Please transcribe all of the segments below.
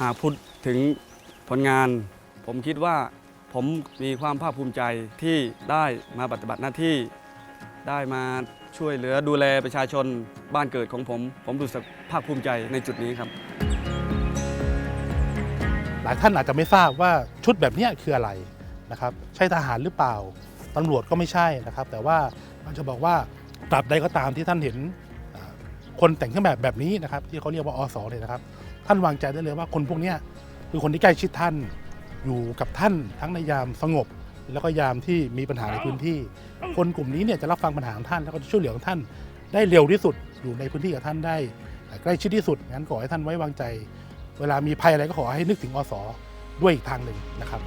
หากพูดถึงผลงาน ผมคิดว่าผมมีความภาคภูมิใจที่ได้มาปฏิบัติหน้าที่ได้มาช่วยเหลือดูแลประชาชนบ้านเกิดของผม ผมรู้สึกภาคภูมิใจในจุดนี้ครับ หลายท่านอาจจะไม่ทราบว่าชุดแบบนี้คืออะไรนะครับ ใช่ทหารหรือเปล่าตำรวจก็ไม่ใช่นะครับ แต่ว่ามันจะบอกว่าตราบใดก็ตามที่ท่านเห็นคนแต่งเครื่องแบบแบบนี้นะครับ ที่เขาเรียกว่าอสเนี่ยนะครับ ท่านวางใจได้เลยว่าคนพวกนี้คือคนที่ใกล้ชิดท่านอยู่กับท่านทั้งในยามสงบ แล้วก็ยามที่มีปัญหาในพื้นที่ คนกลุ่มนี้เนี่ยจะรับฟังปัญหาของท่านแล้วก็จะช่วยเหลือท่านได้เร็วที่สุดอยู่ในพื้นที่กับท่านได้ใกล้ชิดที่สุดงั้นขอให้ท่านไว้วางใจ เวลามีภัยอะไรก็ขอให้นึกถึงอสด้วยอีกทางหนึ่งนะครับ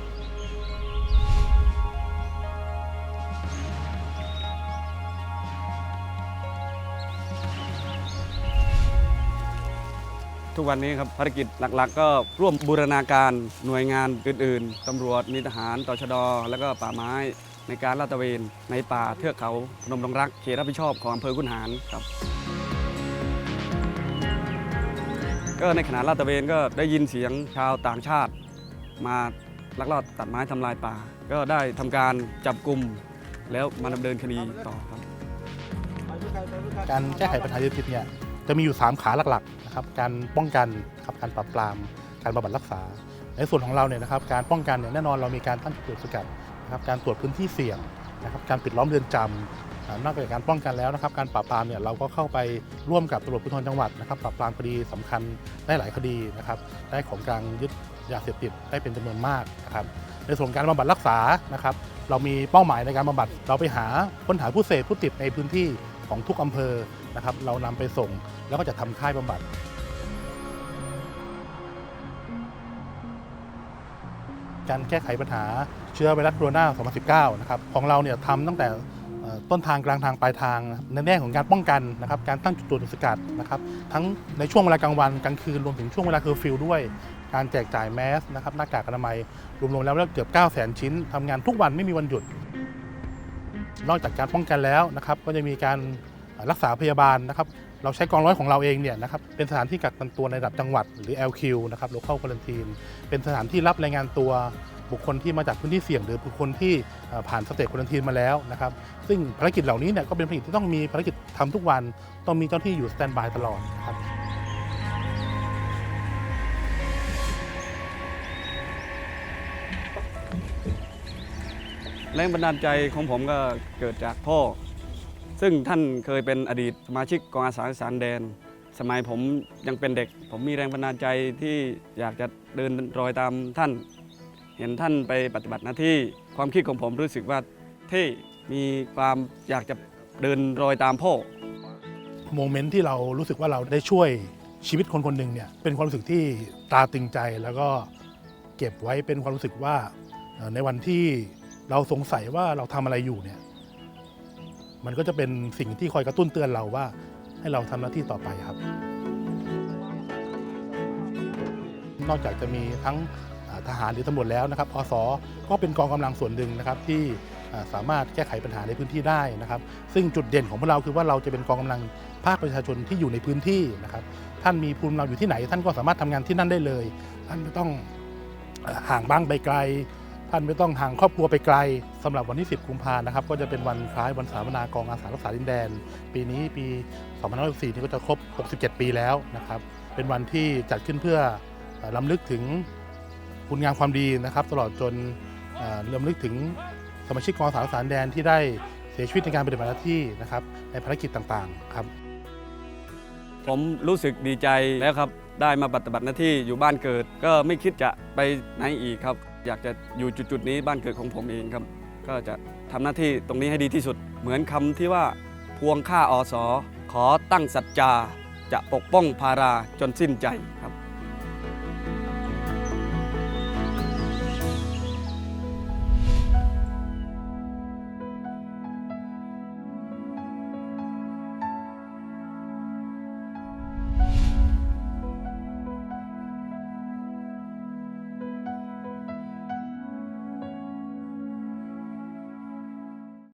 ทุกวันนี้ครับภารกิจหลักๆ ก็ร่วมบูรณาการหน่วยงานอื่น ๆตำรวจมีทหารตชดแล้วก็ป่าไม้ในการลาดตระเวนในป่าเทือกเขาพนมดงรักเขตรับผิดชอบของอำเภอคุนหารครับ ก็ในขณะลาดตระเวนก็ได้ยินเสียงชาวต่างชาติ มาลักลอบตัดไม้ทำลายป่า ก็ได้ทำการจับกลุ่มแล้วมาดำเนินคดีต่อครับ การแก้ไขปัญหายาเสพติดเนี่ย จะมีอยู่ 3 ขาหลักๆนะครับการป้องกันครับการปราบปราม การบำบัดรักษา ในส่วนของเราเนี่ยนะครับการป้องกันเนี่ยแน่นอนเรามีการตั้งจุดตรวจสกัดนะครับการตรวจพื้นที่เสี่ยงนะครับการปิดล้อมเรือนจำอ่านอกจากการป้องกันแล้วนะครับ การปราบปรามเนี่ยเราก็เข้าไปร่วมกับตำรวจภูธรจังหวัดนะครับปราบปรามคดีสำคัญได้หลายคดีนะครับได้ของกลางยึดยาเสพติดได้เป็นจำนวนมากนะครับในส่วนการบำบัดรักษานะครับเรามีเป้าหมายในการบำบัดเราไปหาค้นหาผู้เสพผู้ติดในพื้นที่ของทุกอำเภอนะครับ เรานำไปส่ง แล้วก็จะทำค่ายบำบัดการแก้ไขปัญหาเชื้อไวรัสโคโรนา 2019 นะครับของเราเนี่ยทำตั้งแต่ต้นทางกลางทางปลายทางในแง่ของการป้องกันนะครับการตั้งจุดตรวจจุดสกัดนะครับทั้งในช่วงเวลากลางวันกลางคืนรวมถึงช่วงเวลาเคอร์ฟิวด้วย การแจกจ่ายแมสนะครับหน้ากากอนามัยรวมๆแล้วเกือบ 9 0 0 0 0 0ชิ้นทำงานทุกวันไม่มีวันหยุด นอกจากการป้องกันแล้วนะครับก็จะมีการรักษาพยาบาลนะครับ เราใช้กองร้อยของเราเองเนี่ยนะครับเป็นสถานที่กักกันตัวในระดับจังหวัดหรือ LQ นะครับ local quarantine เป็นสถานที่รับรายงานตัวบุคคลที่มาจากพื้นที่เสี่ยงหรือบุคคลที่ผ่านสเตจควอนตีนมาแล้วนะครับ ซึ่งภารกิจเหล่านี้เนี่ยก็เป็นภารกิจที่ต้องมีภารกิจทำทุกวัน ต้องมีเจ้าหน้าที่อยู่สแตนบายตลอดครับแรงบันดาลใจของผมก็เกิดจากพ่อ ซึ่งท่านเคยเป็นอดีตสมาชิกกองอาสาสารแดน สมัยผมยังเป็นเด็ก ผมมีแรงบันดาลใจที่อยากจะเดินรอยตามท่าน เห็นท่านไปปฏิบัติหน้าที่ความคิดของผมรู้สึกว่าเท่มีความอยากจะเดินรอยตามพ่อโมเมนต์ที่เรารู้สึกว่าเราได้ช่วยชีวิตคนคนหนึ่งเนี่ยเป็นความรู้สึกที่ตาตึงใจแล้วก็เก็บไว้เป็นความรู้สึกว่าในวันที่เราสงสัยว่าเราทำอะไรอยู่เนี่ย มันก็จะเป็นสิ่งที่คอยกระตุ้นเตือนเราว่า ให้เราทำหน้าที่ต่อไปครับ นอกจากจะมีทั้งทหารหรือตำรวจแล้วนะครับอสก็เป็นกองกำลังส่วนหนึ่งนะครับที่สามารถแก้ไขปัญหาในพื้นที่ได้นะครับ ซึ่งจุดเด่นของพวกเราคือว่าเราจะเป็นกองกำลังภาคประชาชนที่อยู่ในพื้นที่นะครับ ท่านมีภูมิเนาอยู่ที่ไหน ท่านก็สามารถทำงานที่นั่นได้เลย ท่านไม่ต้องห่างบ้างไปไกล ท่านไม่ต้องห่างครอบครัวไปไกลสำหรับวันที่ 10 กุมภานะครับ ก็จะเป็นวันคล้ายวันสถาปนากองอาสารักษาดินแดน ปีนี้ปี2564นี่ก็จะครบ 67 ปีแล้วนะครับ เป็นวันที่จัดขึ้นเพื่อล้ำลึกถึงคุณงามความดีนะครับ ตลอดจนล้ำลึกถึงสมาชิกกองอาสารักษาดินแดนที่ได้เสียชีวิตในการปฏิบัติหน้าที่นะครับในภารกิจต่างๆครับ ผมรู้สึกดีใจแล้วครับ ได้มาปฏิบัติหน้าที่อยู่บ้านเกิด ก็ไม่คิดจะไปไหนอีกครับ อยากจะอยู่จุดๆนี้บ้านเกิดของผมเองครับ ก็จะทำหน้าที่ตรงนี้ให้ดีที่สุด เหมือนคำที่ว่าพวงข้าอสอขอตั้งสัจจา จะปกป้องภาราจนสิ้นใจ